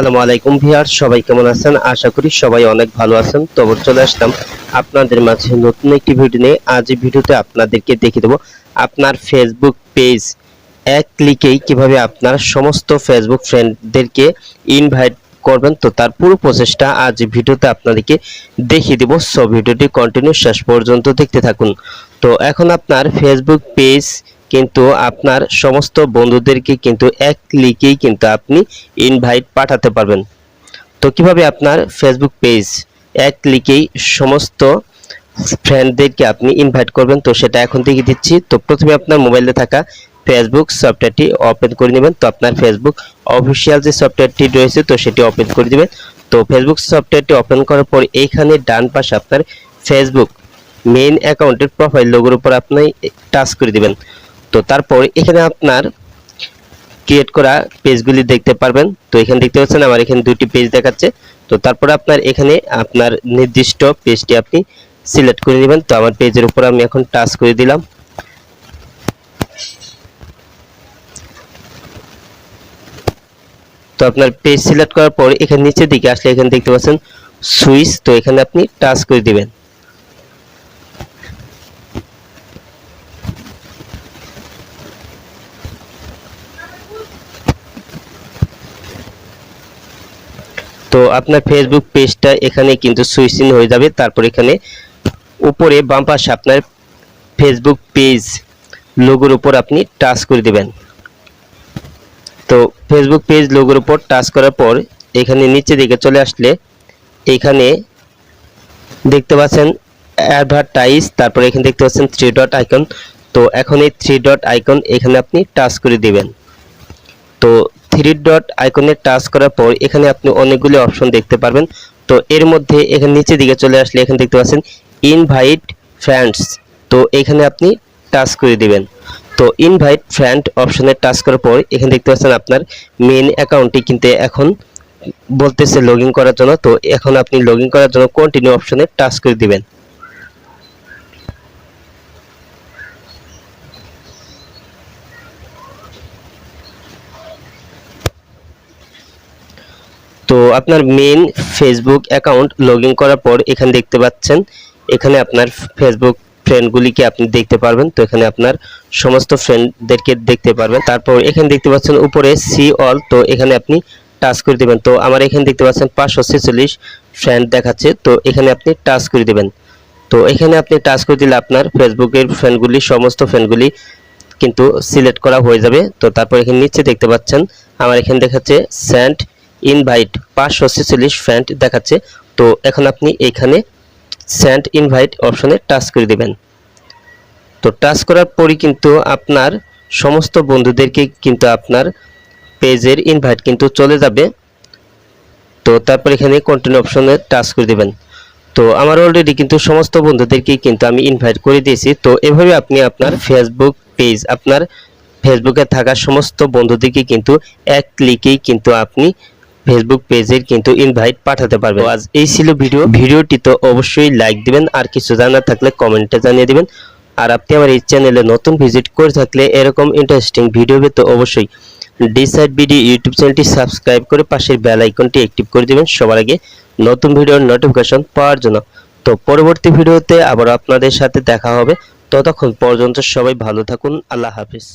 আসসালামু আলাইকুম ভিয়ার, সবাই কেমন আছেন? আশা করি সবাই অনেক ভালো আছেন। তবে চলে আসলাম আপনাদের মাঝে নতুন একটি ভিডিও নিয়ে। আজ এই ভিডিওতে আপনাদেরকে দেখিয়ে দেবো আপনার ফেসবুক পেজ এক ক্লিকেই কীভাবে আপনার সমস্ত ফেসবুক ফ্রেন্ডদেরকে ইনভাইট করবেন। তো তার পুরো প্রসেসটা আজ ভিডিওতে আপনাদেরকে দেখিয়ে দেবো। সব ভিডিওটি কন্টিনিউ শেষ পর্যন্ত দেখতে থাকুন। তো এখন আপনার ফেসবুক পেজ কিন্তু আপনার সমস্ত বন্ধুদেরকে কিন্তু এক ক্লিকেই কিন্তু আপনি ইনভাইট পাঠাতে পারবেন। তো কীভাবে আপনার ফেসবুক পেজ এক ক্লিকেই সমস্ত ফ্রেন্ডদেরকে আপনি ইনভাইট করবেন, তো সেটা এখন থেকে দিচ্ছি। তো প্রথমে আপনার মোবাইলে থাকা ফেসবুক সফটওয়্যারটি ওপেন করে নেবেন। তো আপনার ফেসবুক অফিসিয়াল যে সফটওয়্যারটি রয়েছে, তো সেটি ওপেন করে দিবেন। তো ফেসবুক সফটওয়্যারটি ওপেন করার পর এইখানে ডান পাশে আপনার ফেসবুক মেইন অ্যাকাউন্টের প্রোফাইল লোগোর উপর আপনি টাচ করে দিবেন। তো তারপর এখানে আপনার ক্রিয়েট করা পেজগুলি দেখতে পারবেন। তো এখানে দেখতে পাচ্ছেন আমার এখানে দুটি পেজ দেখাচ্ছে। তো তারপর আপনার এখানে আপনার নির্দিষ্ট পেজটি আপনি সিলেক্ট করে নেবেন। তো আমার পেজের উপর আমি এখন টাচ করে দিলাম। তো আপনার পেজ সিলেক্ট করার পর এখানে নিচের দিকে আসলে এখানে দেখতে পাচ্ছেন সুইচ। তো এখানে আপনি টাচ করে দিবেন। তো আপনার ফেসবুক পেজটা এখানে কিন্তু সুইচ ইন হয়ে যাবে। তারপর এখানে উপরে বাম পাশে আপনার ফেসবুক পেজ লোগোর উপর আপনি টাচ করে দিবেন। তো ফেসবুক পেজ লোগোর উপর টাচ করার পর এখানে নিচে দিকে চলে আসলে এখানে দেখতে পাচ্ছেন অ্যাডভার্টাইজ তারপর এখানে দেখতে পাচ্ছেন থ্রি ডট আইকন তো এখন এই থ্রি ডট আইকন এখানে আপনি টাচ করে দিবেন। তো থ্রি ডট আইকনে টাচ করার পর এখানে আপনি অনেকগুলি অপশন দেখতে পারবেন। তো এর মধ্যে এখানে নিচে দিকে চলে আসলে এখানে দেখতে পাচ্ছেন ইনভাইট ফ্রেন্ডস তো এখানে আপনি টাচ করে দিবেন। তো ইনভাইট ফ্রেন্ড অপশনে টাচ করার পর এখানে দেখতে পাচ্ছেন আপনার মেন অ্যাকাউন্টটি কিন্তু এখন বলতেছে লগ করার জন্য। তো এখন আপনি লগ করার জন্য কন্টিনিউ অপশনে টাচ করে দিবেন। তো আপনার মেন ফেসবুক অ্যাকাউন্ট লগ করার পর এখানে দেখতে পাচ্ছেন, এখানে আপনার ফেসবুক ফ্রেন্ডগুলিকে আপনি দেখতে পারবেন। তো এখানে আপনার সমস্ত ফ্রেন্ডদেরকে দেখতে পারবেন। তারপর এখানে দেখতে পাচ্ছেন উপরে সি অল তো এখানে আপনি টাচ করে দিবেন। তো আমার এখানে দেখতে পাচ্ছেন পাঁচশো ছেচল্লিশ ফ্রেন্ড দেখাচ্ছে, তো এখানে আপনি টাচ করে দিবেন। তো এখানে আপনি টাচ করে দিলে আপনার ফেসবুকের ফ্রেন্ডগুলি সমস্ত ফ্রেন্ডগুলি কিন্তু সিলেক্ট করা হয়ে যাবে। তো তারপর এখানে নিচে দেখতে পাচ্ছেন, আমার এখানে দেখাচ্ছে সেন্ট ইনভাইট পাঁচশো ছেচল্লিশ ফ্রেন্ড দেখাচ্ছে। তো এখন আপনি এখানে সেন্ড ইনভাইট অপশনে টাচ করে দেবেন। তো টাচ করার পরই কিন্তু আপনার সমস্ত বন্ধুদেরকে কিন্তু আপনার পেজের ইনভাইট কিন্তু চলে যাবে। তো তারপর এখানে কন্টিনিউ অপশনে টাচ করে দেবেন। তো আমার অলরেডি কিন্তু সমস্ত বন্ধুদেরকেই কিন্তু আমি ইনভাইট করে দিয়েছি। তো এভাবে আপনি আপনার ফেসবুক পেজ আপনার ফেসবুকে থাকা সমস্ত বন্ধুদেরকে কিন্তু এক ক্লিকেই কিন্তু আপনি ফেসবুক পেজের কিন্তু ইনভাইট পাঠাতে পারবেন। তো আজ এই ছিল ভিডিও। ভিডিওটি তো অবশ্যই লাইক দিবেন, আর কিছু জানার থাকলে কমেন্টে জানিয়ে দিবেন। আর আপনি আমার এই চ্যানেলে নতুন ভিজিট করে থাকলে এরকম ইন্টারেস্টিং ভিডিও পেতে অবশ্যই ডিসাইড বিডি ইউটিউব চ্যানেলটি সাবস্ক্রাইব করে পাশের বেল আইকনটি অ্যাক্টিভ করে দিবেন। সবার আগে নতুন ভিডিওর নোটিফিকেশন পাওয়ার জন্য। তো পরবর্তী ভিডিওতে আবার আপনাদের সাথে দেখা হবে। ততক্ষণ পর্যন্ত সবাই ভালো থাকুন। আল্লাহ হাফিজ।